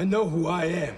I know who I am.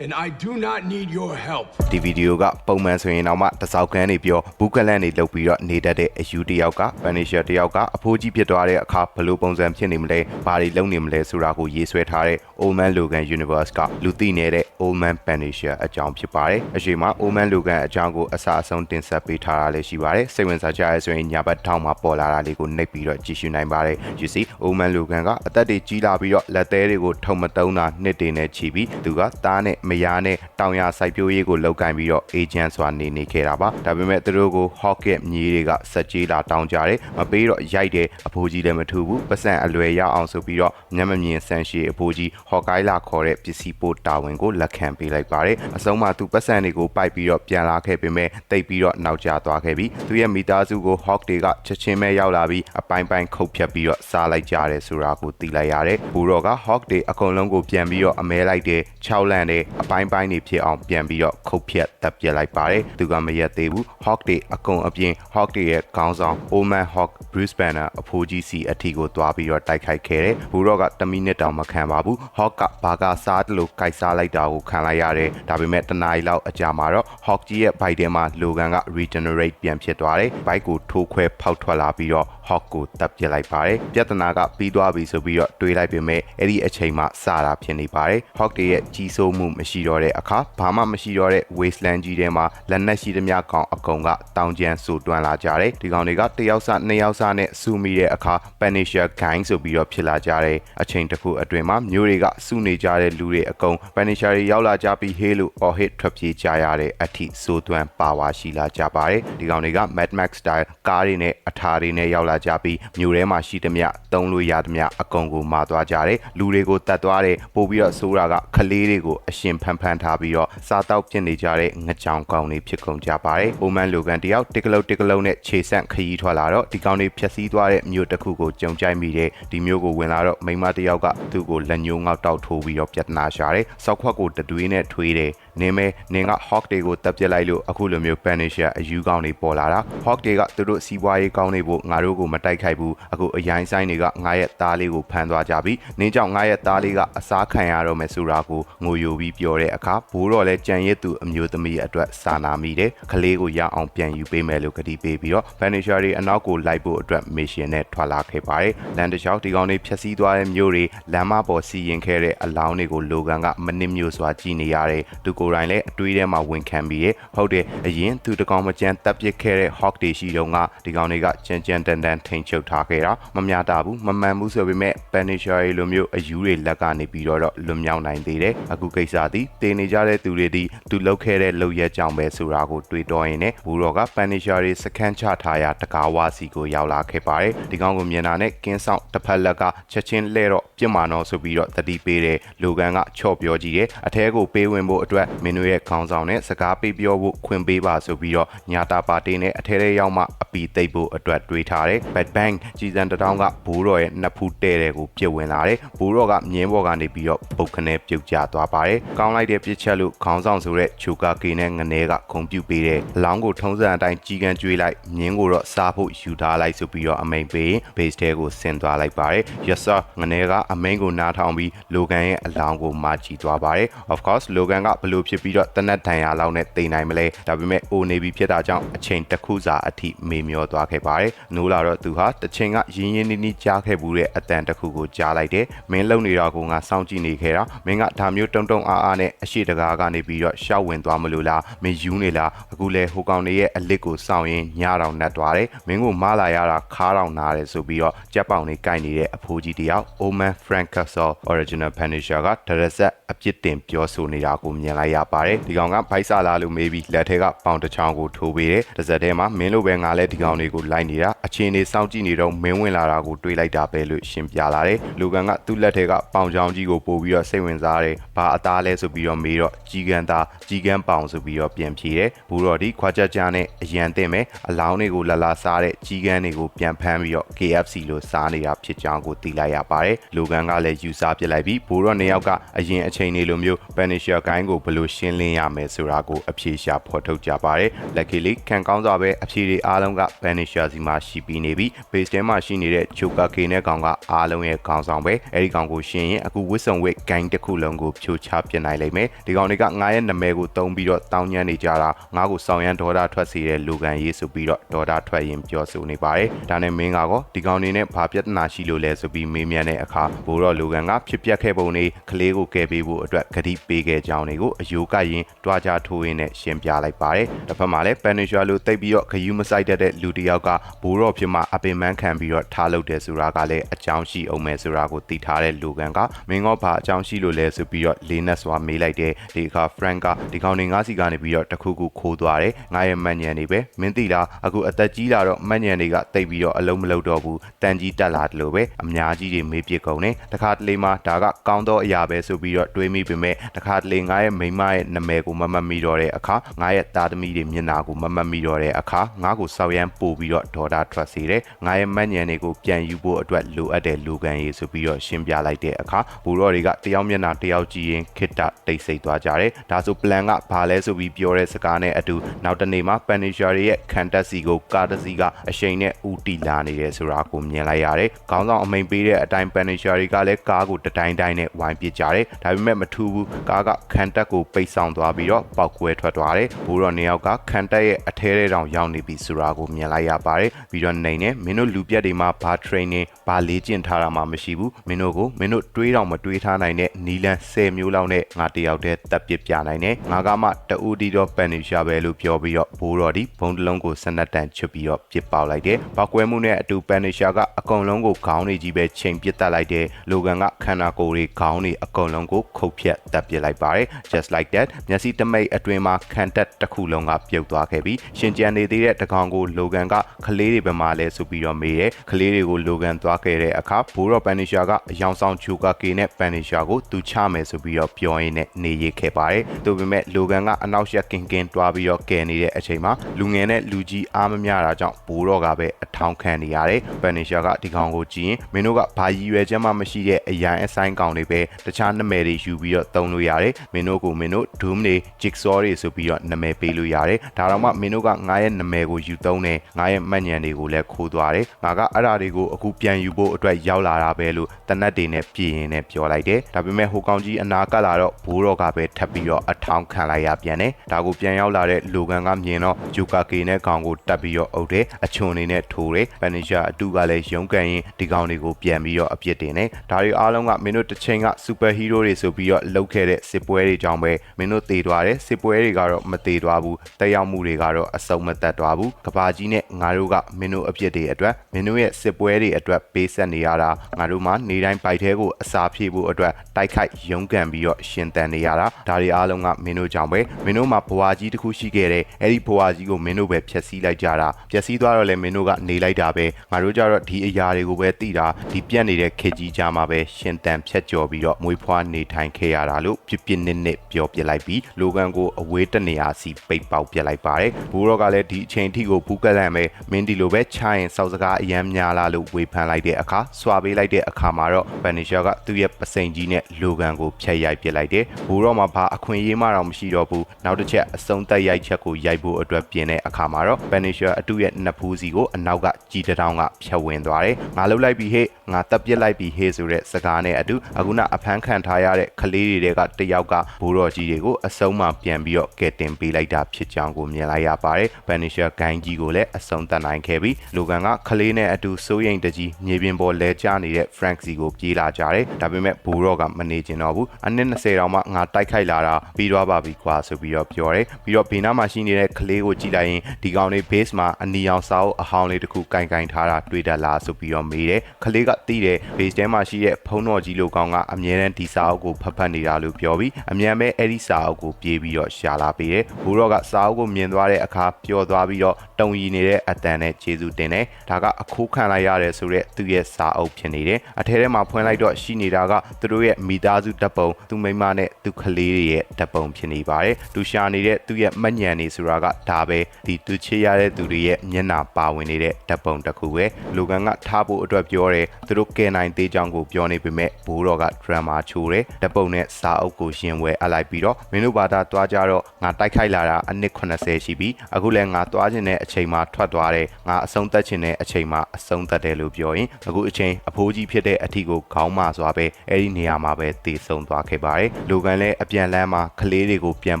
And I do not need your help. ဒီဗီဒီယိုကပုံမှန်ဆိုရင်တော့မှတစောက်ကန်းနေပြောဘူးကလန်နေလောက်ပြီးတော့နေတတ်တဲ့အယူတယောက်က Punisher တယောက်ကအဖိုးကြီးဖြစ်သွားတဲ့အခါဘယ်လိုပုံစံဖြစ်နေမလဲဘာတွေလုပ်နေမလဲဆိုတာကိုရေးဆွဲထားတဲ့ Old Man Logan Universe ကလူသိနေတဲ့ Old Man Punisher အကြောင်းဖြစ်ပါတယ်အရှိမ Old Man Logan အကြောင်းကိုအစအဆုံးတင်ဆက်ပေးထားတာလည်းရှိပါတယ်စိတ်ဝင်စားကြရဲဆိုရင်ညာဘက်ထောင်းမှာပေါ်လာတာလေးကိုနှိပ်ပြီးတော့ကြည့်ရှုနိုင်ပါတယ် you see Old Man Logan ကအသက်တွေကြီးလာပြီးတော့လက်သေးတွေကိုထုံမတုံးတာနှစ်တင်နဲ့ချီပြီးသူကသားနဲ့မယားနဲ့တောင်ရစိုက်ပျိုးရေးကိုလောက်ကင်ပြီးတော့ agent ဆိုတာနေနေခဲ့တာပါဒါပေမဲ့သူတို့ကို Hawkett မြေးတွေကစက်ကြီးလာတောင်းကြတယ်မပေးတော့ရိုက်တယ်အဖိုးကြီးလည်းမထူဘူးပတ်စံအလွယ်ရအောင်ဆိုပြီးတော့မျက်မမြင်ဆန်ရှည်အဖိုးကြီး Hawkeye လာခေါ်တဲ့ပစ္စည်းပို့တာဝန်ကိုလက်ခံပေးလိုက်ပါတယ်အဆုံးမှာသူပတ်စံတွေကိုပိုက်ပြီးတော့ပြန်လာခဲ့ပေမဲ့တိတ်ပြီးတော့နောက်ကျသွားခဲ့ပြီးသူရဲ့မိသားစုကို Hawk တွေကချက်ချင်းပဲရောက်လာပြီးအပိုင်းပိုင်းခုတ်ဖြတ်ပြီးတော့စားလိုက်ကြတယ်ဆိုတာကိုသိလိုက်ရတယ်ဘူတော့က Hawk တွေအကုန်လုံးကိုပြန်ပြီးတော့အမဲလိုက်တယ်6လန့်တယ်အပိုင်းပိုင်းတွေဖြစ်အောင်ပြန်ပြီးတော့ခုတ်ဖြတ်တပ်ပြစ်လိုက်ပါတယ်သူကမရက်သေးဘူး Hawk တွေအကုန်အပြင် Hawk တွေရဲ့ခေါင်းဆောင် Oman Hawk Bruce Banner အဖိုးကြီးစီအထီကိုတွားပြီးတော့တိုက်ခိုက်ခဲ့တယ်ဘူတော့က10မိနစ်တောင်မခံပါဘူး Hawk ကဘာကစားတယ်လို့ကိုက်စားလိုက်တာကိုခံလိုက်ရတယ်ဒါပေမဲ့တနားရီလောက်အကြာမှာတော့ Hawk ကြီးရဲ့ဘိုက်ထဲမှာ Logan က regenerate ပြန်ဖြစ်သွားတယ်ဘိုက်ကိုထိုးခွဲဖောက်ထွက်လာပြီးတော့ Hawk ကိုတပ်ပစ်လိုက်ပါတယ်ပြဿနာကပြီးသွားပြီဆိုပြီးတော့တွေးလိုက်ပေမဲ့အဲ့ဒီအချိန်မှစတာဖြစ်နေပါတယ် Hawk တွေရဲ့ကြီးစိုးမှုမရှိတော့တဲ့အခါဘာမှမရှိတော့တဲ့ wasteland ကြီးထဲမှာလက်နက်ရှိသမျှကောင်အကောင်ကတောင်ကျန်းဆူတွန်းလာကြတယ်ဒီကောင်တွေကတယောက်စနှစ်ယောက်စနဲ့စူမိတဲ့အခါ Punisher gang ဆိုပြီးတော့ဖြစ်လာကြတယ်အချိန်တစ်ခုအတွင်းမှာမျိုးတွေကစူနေကြတဲ့လူတွေအကုန် Punisher တွေရောက်လာကြပြီး hey လို့ or hit ထွက်ပြေးကြရတဲ့အထိစိုးသွမ်းပါဝါရှိလာကြပါတယ်ဒီကောင်တွေက Mad Max style ကားတွေနဲ့အထာတွေနဲ့ရောက်လာကြပြီးမျိုးထဲမှာရှိသမျှတုံးလို့ရသမျှအကုန်ကိုမာသွားကြတယ်လူတွေကိုတတ်သွားတယ်ပို့ပြီးတော့ဆိုးတာကခလေးတွေကိုအရှင်ဖန်ဖန်ထားပြီးတော့စားတောက်ဖြစ်နေကြတဲ့ငကြောင်ကောင်တွေဖြစ်ကုန်ကြပါတယ်။အိုမန်လိုကန်တယောက်တစ်ကလုံးတစ်ကလုံးနဲ့ခြေဆန့်ခရီးထွက်လာတော့ဒီကောင်တွေဖြက်စီးသွားတဲ့မြို့တစ်ခုကိုကြုံကြိုက်မိတဲ့ဒီမြို့ကိုဝင်လာတော့မိန်းမတယောက်ကသူ့ကိုလက်ညှိုးငေါက်တောက်ထိုးပြီးတော့ပြဿနာရှာတယ်။စောက်ခွက်ကိုတတွေးနဲ့ထွေးတယ်။ နင်းမဲနင်းက Hawk တွေကိုတပ်ပစ်လိုက်လို့အခုလိုမျိုး Punisher အယူကောင်းတွေပေါ်လာတာ Hawk တွေကသူတို့စီးပွားရေးကောင်းနေဖို့ငါတို့ကိုမတိုက်ခိုက်ဘူးအခုအရိုင်းဆိုင်တွေကငါရဲ့သားလေးကိုဖမ်းသွားကြပြီနင်းကြောင့်ငါရဲ့သားလေးကအစားခံရတော့မယ်ဆိုတာကိုငိုယိုပြီးပြောတဲ့အခါဘိုးတော်လည်းကြံရစ်သူအမျိုးသမီးအတွက်စာနာမိတယ်ကလေးကိုရအောင်ပြန်ယူပေးမယ်လို့ကတိပေးပြီးတော့ Punisher တွေအနောက်ကိုလိုက်ဖို့အတွက် mission နဲ့ထွက်လာခဲ့ပါတယ်လန်တချောက်ဒီကောင်တွေဖြတ်စည်းသွားတဲ့မျိုးတွေလမ်းမပေါ်စီရင်ခဲ့တဲ့အလောင်းတွေကိုလိုကန်ကမနစ်မျိုးစွာကြည်နေရတယ်သူကိုယ်တိုင်လည်းအတွေးထဲမှာဝင်ခံပြီးရဟုတ်တယ်အရင်သူတကောင်မကြမ်းတပ်ပစ်ခဲ့တဲ့ Hawk တွေရှိတော့ကဒီကောင်တွေကကြမ်းကြမ်းတန်တန်ထိန်ချုပ်ထားခဲ့တာမများတာဘူးမမှန်ဘူးဆိုပေမဲ့ Punisher တွေလိုမျိုးအယူတွေလက်ကနေပြီးတော့လွတ်မြောက်နိုင်သေးတယ်အခုကိစ္စသည်တည်နေကြတဲ့သူတွေဒီသူလှုပ်ခဲ့တဲ့လှုပ်ရက်ကြောင့်ပဲဆိုတာကိုတွေးတော့ရင်လည်းဘူရောက Punisher တွေစခန်းချထားရာတကားဝါစီကိုရောက်လာခဲ့ပါတယ်ဒီကောင်ကိုမြင်တာနဲ့ကင်းဆောင်တစ်ဖက်လက်ကချက်ချင်းလှဲ့တော့ပြစ်မာတော့ဆိုပြီးတော့တတိပေးတယ်လူကန်ကချော့ပြောကြည့်တယ်အထဲကိုပေးဝင်ဖို့အတွက်မင်းတို့ရဲ့ခေါင်းဆောင်နဲ့စကားပေးပြောဖို့ခွင့်ပေးပါဆိုပြီးတော့ညာတာပါတီနဲ့အထဲထဲရောက်မှအပီသိပ်ဖို့အတွက်တွေးထားတယ် Bad Bang ကြီးစံတထောင်ကဘူရောရဲ့နှစ်ဖူးတဲ့တဲ့ကိုပြစ်ဝင်လာတယ်ဘူရောကမြင်းဘော်ကနေပြီးတော့ပုတ်ခနဲပြုတ်ကျသွားပါတယ်ကောင်းလိုက်တဲ့ပြစ်ချက်လို့ခေါင်းဆောင်ဆိုတဲ့ချူကာကေနဲ့ငနဲကခုံပြုတ်ပေးတယ်အလောင်းကိုထုံးစံအတိုင်းကြီးကန်းကျွေးလိုက်မြင်းကိုတော့စားဖို့ယူထားလိုက်ဆိုပြီးတော့အမိန်ပေး base ထဲကိုဆင်းသွားလိုက်ပါတယ် yes sir ငနဲကအမိန်ကိုနားထောင်ပြီးလိုကန်ရဲ့အလောင်းကိုမာချီသွားပါတယ် of course လိုကန်ကဘလို့ဖြစ်ပြီးတော့တနက်တန်ရာလောက်နဲ့တိမ်နိုင်မလဲဒါပေမဲ့အိုနေပြီဖြစ်တာကြောင့်အချိန်တစ်ခုစာအထိမေမျောသွားခဲ့ပါတယ်နိုးလာတော့သူဟာတချိန်ကရင်းရင်းနှီးနှီးကြားခဲ့ဘူးတဲ့အတန်တစ်ခုကိုကြားလိုက်တယ်မင်းလုံနေတာကိုငါစောင့်ကြည့်နေခဲ့တာမင်းကဒါမျိုးတုံတုံအားအားနဲ့အရှိတကားကနေပြီးတော့ရှောက်ဝင်သွားမလို့လားမင်းယူနေလားအခုလဲဟိုကောင်တွေရဲ့အလစ်ကိုစောင့်ရင်ညတောင်နှက်သွားတယ်မင်းကိုမလာရတာခါတောင်နာတယ်ဆိုပြီးတော့ကြက်ပေါင်လေးကိုက်နေတဲ့အဖိုးကြီးတယောက် Oman Frank Castle Original Punisher ကဒရဆက်အပြစ်တင်ပြောဆိုနေတာကိုမြင်လိုက်ရပါတယ်ဒီကောင်ကဘိုက်ဆာလာလို့မေးပြီးလက်ထဲကပေါင်တစ်ချောင်းကိုထိုးပေးတယ်တစ်စက်ထဲမှာမင်းလိုပဲငါလဲဒီကောင်တွေကိုလိုက်နေတာအချင်းနေစောင့်ကြည့်နေတော့မင်းဝင်လာတာကိုတွေးလိုက်တာပဲလို့ရှင်းပြလာတယ်လူကန်ကသူ့လက်ထဲကပေါင်ချောင်းကြီးကိုပို့ပြီးတော့စိတ်ဝင်စားတယ်ဘာအသားလဲဆိုပြီးတော့မေးတော့ကြီးကန်သားကြီးကန်ပေါင်ဆိုပြီးတော့ပြန်ဖြေတယ်ဘူတော်ဒီခွာချက်ကြနဲ့အရန်တင်မယ်အလောင်းတွေကိုလာလာစားတဲ့ကြီးကန်တွေကိုပြန်ဖမ်းပြီးတော့ KFC လို့စားနေတာဖြစ်ကြောင်းကိုသိလိုက်ရပါတယ်လူကန်ကလည်းယူစားပစ်လိုက်ပြီးဘူတော်နှစ်ယောက်ကအရင်အချိန်တွေလိုမျိုး Punisher ဂိုင်းကိုဘယ်လိုရှင်းလင်းရမယ်ဆိုတာကိုအဖြေရှာဖော်ထုတ်ကြပါတယ် Luckily ခံကောင်းစွာပဲအဖြေတွေအားလုံးက Punisher စီမှာရှိပြီးနေပြီး base ထဲမှာရှိနေတဲ့ Joker K နဲ့ကောင်ကအားလုံးရဲ့ခေါင်းဆောင်ပဲအဲဒီကောင်ကိုရှင်ရင်အခုဝစ်စုံဝစ် gang တစ်ခုလုံးကိုဖြိုချပစ်နိုင်လိမ့်မယ်ဒီကောင်တွေကငါရဲ့နာမည်ကိုတုံးပြီးတော့တောင်းညံ့နေကြတာငါ့ကိုဆောင်ရန်ဒေါ်တာထွက်စေတဲ့လူကန်ရေးဆိုပြီးတော့ဒေါ်တာထွက်ရင်ပြောဆိုနေပါတယ်ဒါနဲ့မင်းကတော့ဒီကောင်နေနဲ့ဘာပြဿနာရှိလို့လဲဆိုပြီးမေးမြန်းတဲ့အခါဘိုးတော်လူကန်ကဖြစ်ပျက်ခဲ့ပုံလေးကလေးကိုကယ်ပေးဖို့အတွက်ဂတိပေးခဲ့ကြောင်းတွေကိုအယိုးကရင်တွားကြထိုးရင်းနဲ့ရှင်းပြလိုက်ပါတယ်တစ်ဖက်မှာလည်း Peninsula လိုတိတ်ပြီးတော့ခယူးမဆိုင်တတ်တဲ့လူတစ်ယောက်ကဘိုးတော်ဖြစ်မှအပင်ပန်းခံပြီးတော့ထားလုပ်တယ်ဆိုတာကလည်းအကြောင်းရှိအောင်မယ်ဆိုတာကိုသိထားတဲ့လူကန်ကမင်းကဘာအကြောင်းရှိလို့လဲဆိုပြီးတော့လေးနက်စွာမေးလိုက်တဲ့ဒီအခါ Frank ကဒီကောင်နေငါးစီကနေပြီးတော့တခုခုခိုးသွားတယ်ငါရဲ့မှန်ညံနေပဲမင်းသိလားအခုအသက်ကြီးလာတော့မှန်ညံတွေကတိတ်ပြီးတော့အလုံးမလုံးတော့ဘူးတန်ကြီးတက်လာတယ်လို့ပဲအများကြီးတွေမေးပြစ်ကုန်တယ်တခါတလေမှာဒါကကောင်းတော့အရာပဲဆိုပြီးတော့တွေးမိပေမဲ့တခါတလေငါရဲ့မိန်းမရဲ့နာမည်ကိုမမှတ်မိတော့တဲ့အခါငါရဲ့သားသမီးတွေမျက်နှာကိုမမှတ်မိတော့တဲ့အခါငါကိုစောက်ရမ်းပို့ပြီးတော့ဒေါ်တာထွက်စေတယ်ငါရဲ့မှန်ညံတွေကိုပြန်ယူဖို့အတွက်လိုအပ်တဲ့လူကန်ရေးဆိုပြီးတော့ရှင်းပြလိုက်တဲ့အခါဘူရောတွေကတယောက်မျက်နှာတယောက်ကြည့်ရင်ခိတ္တတိတ်ဆိတ်သွားကြတယ်ဒါဆို plan ကဘာလဲဆိုပြီးပြောတဲ့စကားနဲ့အတူနောက်တနေ့မှာ Punisher တွေရဲ့ခံတက်စီကိုကာတစီကအရှိန်နဲ့ဦးတီလာနေတယ်ဆိုတာကိုမြင်လိုက်ရတယ်။ခေါင်းဆောင်အမိန်ပေးတဲ့အတိုင်း Punisher တွေကလည်းကားကိုတတိုင်းတိုင်းနဲ့ဝိုင်းပစ်ကြတယ်။ဒါပေမဲ့မထူးဘူး။ကားကခံတက်ကိုပိတ်ဆောင်သွားပြီးတော့ပောက်ကွဲထွက်သွားတယ်။ဘိုးတော်နှစ်ယောက်ကခံတက်ရဲ့အထဲထဲတောင်ရောက်နေပြီဆိုတာကိုမြင်လိုက်ရပါတယ်။ပြီးတော့နေနဲ့မင်းတို့လူပြက်တွေမှာဘာ training ဘာလေ့ကျင့်ထားတာမှမရှိဘူး။မင်းတို့ကိုမင်းတို့တွေးတောင်မတွေးထားနိုင်တဲ့နီလန်10မျိုးလောက်နဲ့ငါတယောက်တည်းတက်ပစ်ပြနိုင်တယ်။ငါကမှတူဒီတော့ Punisher ပဲလို့ပြောပြီးတော့ဘိုးတော်ဒီဘုံတလုံးကိုစနက်တန်ချွတ်ပြီးတော့ပြစ်ပေါက်လိုက်တယ်။ပောက်ကွဲမှုနဲ့အတူ Punisher ကအကုန်လုံးကိုခေါင်းတွေကြီးပဲချိန်ပစ်တက်လိုက်တယ်။လိုဂန်ကခန္ဓာကိုယ်တွေခေါင်းတွေအကုန်လုံးကိုခုတ်ဖြတ်တက်ပစ်လိုက်ပါတယ်။ just like that မျက်စိတမိတ်အတွင်းမှာခံတက်တစ်ခုလုံးကပြုတ်သွားခဲ့ပြီးရှင်ကျန်နေသေးတဲ့တကောင်ကိုလိုဂန်ကကလေးတွေဘက်မှာလဲဆိုပြီးတော့မေးတယ်။ကလေးတွေကိုလိုဂန်သွားခဲ့တဲ့အခါဘိုးတော် Punisher ကအယောင်ဆောင်ဂျိုကာကေနဲ့ Punisher ကိုသူချမယ်ဆိုပြီးတော့ပြောရင်းနဲ့နေရခဲ့ပါတယ်။ဒါပေမဲ့လိုဂန်ကအနောက်ရှက်ကင်ကင်တွားပြီးတော့ကယ်နေတဲ့အချိန်မှာလူငယ်နဲ့လူကြီးအားမမျှတာကြောင့်ဘိုးတော်ကပဲအထောင်ခံနေရတယ်။ Punisher ကဒီကောင်ကိုကြည့်ရင်မင်းတို့ကဘာရည်ရွယ်ချက်မှမရှိတဲ့အရန်အဆိုင်ကောင်တွေပဲတခြားနာမည်တွေယူပြီးတော့သုံးလို့ရတယ်။မင်းတို့ကိုမင်းတို့ Doom တွေ Jigsaw တွေဆိုပြီးတော့နာမည်ပေးလို့ရတယ်။ဒါတော့မှမင်းတို့ကငါရဲ့နာမည်ကိုယူသုံးတယ်ငါရဲ့မှတ်ဉာဏ်တွေကိုလည်းခိုးသွားတယ်။ငါကအဲ့ဒါတွေကိုအခုပြန်ယူဖို့အတွက်ရောက်လာတာပဲလို့တနတ်တွေနဲ့ပြည်ရင်နဲ့ပြောလိုက်တယ်။ဒါပေမဲ့ဟိုကောင်ကြီးအနာကပ်လာတော့ဘိုးတော်ကပဲထပ်ပြီးတော့အထောင်ခံလိုက်ရပြန်တယ်။ဒါကိုပြန်ရောက်လာတဲ့လူကန်ကမြင်တော့ဂျူကာကေနဲ့ကောင်ကိုတက်ပြီးတော့အုပ်တယ်။အချွန်နေနဲ့ထိုးတယ်။ပန်နီရှာအတူကလည်းရုန်းကန်ရင်ဒီကောင်တွေကိုပြန်ပြီးတော့အပြစ်တင်တယ်။ဒါတွေအားလုံးကမင်းတို့တစ်ချိန်ကစူပါဟီးရိုးတွေဆိုပြီးတော့လှုပ်ခဲ့တဲ့စစ်ပွဲတွေကြောင့်ပဲမင်းတို့တည်သွားတယ်။စစ်ပွဲတွေကတော့မတည်သွားဘူး။တက်ရောက်မှုတွေကတော့အစုံမသက်သွားဘူး။ကဘာကြီးနဲ့ငါတို့ကမင်းတို့အပြစ်တွေအတွက်မင်းတို့ရဲ့စစ်ပွဲတွေအတွက်ပေးဆက်နေရတာငါတို့မှနေတိုင်းပိုက်သေးကိုအစာဖြည့်ဖို့အတွက်တိုက်ခိုက်ရုန်းကန်ပြီးတော့ရှင်တန်နေရတာဒါတွေအားလုံးကမင်းတို့ကြောင့်ပဲမင်းတို့မှာဘဝကြီးတစ်ခုရှိခဲ့တယ်အဲ့ဒီဘဝကြီးကိုမင်းတို့ပဲဖျက်ဆီးလိုက်ကြတာဖျက်ဆီးသွားတော့လည်းမင်းတို့ကနေလိုက်တာပဲငါတို့ကြတော့ဒီအရာတွေကိုပဲသိတာဒီပြက်နေတဲ့ခေတ်ကြီးကြားမှာပဲရှင်တန်ဖြတ်ကျော်ပြီးတော့မွေးဖွားနေထိုင်ခဲ့ရတာလို့ပြပြနစ်နစ်ပြောပြလိုက်ပြီးလိုကန်ကိုအဝေးတနေရာစီပိတ်ပေါက်ပြလိုက်ပါတယ်ဘူရောကလည်းဒီအချိန်ထိကိုဘူးကလန့်ပဲမင်းဒီလိုပဲချရင်စောက်စကားအယမ်းများလာလို့ဝေဖန်လိုက်တဲ့အခါစွာပေးလိုက်တဲ့အခါမှာတော့ဗန်နီရှာကသူ့ရဲ့ပစိန်ကြီးနဲ့လိုကန်ကိုဖျက်ရိုက်ပစ်လိုက်တယ်ဘူရောမှာဘာအခွင့်အရေးမှတော့မရှိတော့ဘူးနောက်တစ်ချက်အစုံတက်ရိုက်ချက်ကိုရိုက်ဖို့အတွက်ပြင်တဲ့အခါမှာတော့ဗန်နီရှာအတူရဲ့နှစ်ဖူးစီကိုအနောက်ကကြီးတထောင်ကဖြတ်ဝင်သွားတယ်ငါလှုပ်လိုက်ပြီဟေ့ငါတက်ပစ်လိုက်ပြီဟေ့ဆိုတဲ့စကားနဲ့အတူအခုနအဖမ်းခံထားရတဲ့ကလေးတွေကတယောက်ကဘူရောကြီးတွေကိုအစုံမှပြန်ပြီးတော့ကဲတင်ပေးလိုက်တာဖြစ်ကြောင်းကိုမြင်လိုက်ရပါတယ်ဗန်နီရှာဂိုင်းကြီးကိုလည်းအစုံတက်နိုင်ခဲ့ပြီးလိုကန်ကကလေးနဲ့အတူစိုးရိမ်တကြီးမြေပြင်ပေါ်လဲကျနေတဲ့ Frank စီကိုပြေးလာကြတယ်ဒါပေမဲ့ဘူရော့ကမနေကျင်တော့ဘူးအနည်း20တောင်မှငါတိုက်ခိုက်လာတာပြီးတော့ပါပြီကွာဆိုပြီးတော့ပြောတယ်ပြီးတော့ဘေးနားမှာရှိနေတဲ့ကလေးကိုကြည့်လိုက်ရင်ဒီကောင်လေး base မှာအနီအောင်စာအုပ်အဟောင်းလေးတစ်ခုကင်ကင်ထားတာတွေ့တတ်လားဆိုပြီးတော့မေးတယ်ကလေးကသိတယ် base ထဲမှာရှိတဲ့ဖုံးတော်ကြီးလိုကောင်ကအမြဲတမ်းဒီစာအုပ်ကိုဖတ်ဖတ်နေတာလို့ပြောပြီးအမြန်ပဲအဲ့ဒီစာအုပ်ကိုပြေးပြီးတော့ရှာလာပေးတယ်ဘူရော့ကစာအုပ်ကိုမြင်သွားတဲ့အခါပျော်သွားပြီးတော့တုံရီနေတဲ့အတန်နဲ့ခြေစူတင်တယ်ဒါကအခိုးခံလိုက်ရတယ်ဆိုတော့သူ့ရဲ့စာအုပ်ဖြစ်နေတယ်အထဲထဲမှာဖွင့်လိုက်တော့ရှိနေတာကသူတို့ရဲ့မိသားစုတပ်ပုံသူမိမနဲ့သူကလေးတွေရဲ့တပ်ပုံဖြစ်နေပါတယ်သူရှာနေတဲ့သူ့ရဲ့မညံနေဆိုတာကဒါပဲဒီသူချေရတဲ့သူတွေရဲ့မျက်နှာပါဝင်နေတဲ့တပ်ပုံတစ်ခုပဲလူကန်ကထားဖို့အတွက်ပြောတယ်သူတို့ကဲနိုင်သေးကြောင်းကိုပြောနေပေမဲ့ဘိုးတော်ကဒရမ်မာချိုးတယ်တပ်ပုံနဲ့စာအုပ်ကိုရှင်ဝဲအလိုက်ပြီးတော့မင်းတို့ဘာသာတွားကြတော့ငါတိုက်ခိုက်လာတာအနစ်80ရှိပြီအခုလည်းငါတွားခြင်းတဲ့အချိန်မှာထွက်သွားတယ်ငါအဆုံးသတ်သက်ချင်တဲ့အချိန်မှာအဆုံးသတ်တယ်လို့ပြောရင်အခုအချိန်အဖိုးကြီးဖြစ်တဲ့အထီကိုခေါင်းမစွာပဲအဲ့ဒီနေရာမှာပဲတည်ဆုံသွားခဲ့ပါတယ်လူကန်လည်းအပြန်လန်းမှာကလေးတွေကိုပြန်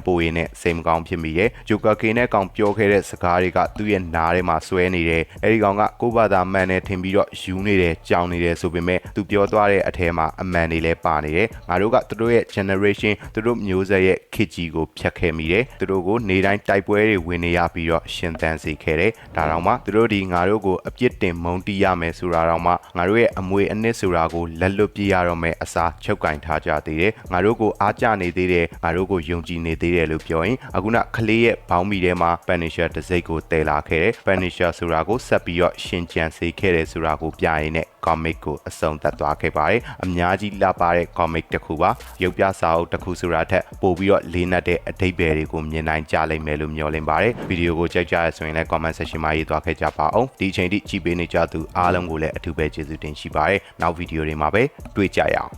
ပို့ရင်းနဲ့စိတ်မကောင်းဖြစ်မိတယ်ဂျိုကာကေနဲ့ကောင်ပြောခဲ့တဲ့စကားတွေကသူ့ရဲ့နားထဲမှာဆွဲနေတယ်အဲ့ဒီကောင်ကကိုယ့်ဘာသာမှန်နဲ့ထင်ပြီးတော့ယူနေတယ်ကြောင်နေတယ်ဆိုပေမဲ့သူပြောသွားတဲ့အထဲမှာအမှန်တွေလည်းပါနေတယ်ငါတို့ကသူတို့ရဲ့ generation သူတို့မျိုးဆက်ရဲ့ခေတ်ကြီးကိုဖျက်ခဲ့မိတယ်သူတို့ကိုနေတိုင်းတိုက်ပွဲတွေဝင်နေရပြီးတော့ရှင်သန်စေခဲ့တယ်ဒါတော့မှသူတို့ဒီငါတို့ကိုအပြစ်တင်မုန်းတီးရမယ်ဆိုတာတော့မှငါတို့ရဲ့အမွေအနှစ်ဆိုတာကိုလက်လွတ်ပြရတော့မယ်အစားချုပ်ကင်ထားကြသေးတယ်ငါတို့ကိုအားကျနေသေးတယ်ငါတို့ကိုယုံကြည်နေသေးတယ်လို့ပြောရင်အခုနကလေးရဲ့ဘောင်းမီထဲမှာ Punisher တစ်စိတ်ကိုတည်လာခဲ့တယ် Punisher ဆိုတာကိုဆက်ပြီးတော့ရှင်ကြံစေခဲ့တယ်ဆိုတာကိုပြရင်းနဲ့ comic ကိုအဆုံးသတ်သွားခဲ့ပါတယ်အများကြီးလှပတဲ့ comic တစ်ခုပါရုပ်ပြစာအုပ်တစ်ခုဆိုတာထက်ပိုပြီးတော့လေးနက်တဲ့အဓိပ္ပာယ်တွေကိုမြင်နိုင်ကြလိမ့်မယ်လို့မျှော်လင့်ပါတယ်ဗီဒီယိုကိုကြိုက်ကြရဆိုရင်လည်း comment section မှာရေးသွားခဲ့ကြပါအောင်ဒီအချိန်ထိကြည့်ပေးနေကြသူအားလုံးကိုလည်းအထူးပဲကျေးဇူးတင်ရှိပါတယ်နောက်ဗီဒီယိုတွေမှာပဲတွေ့ကြရအောင်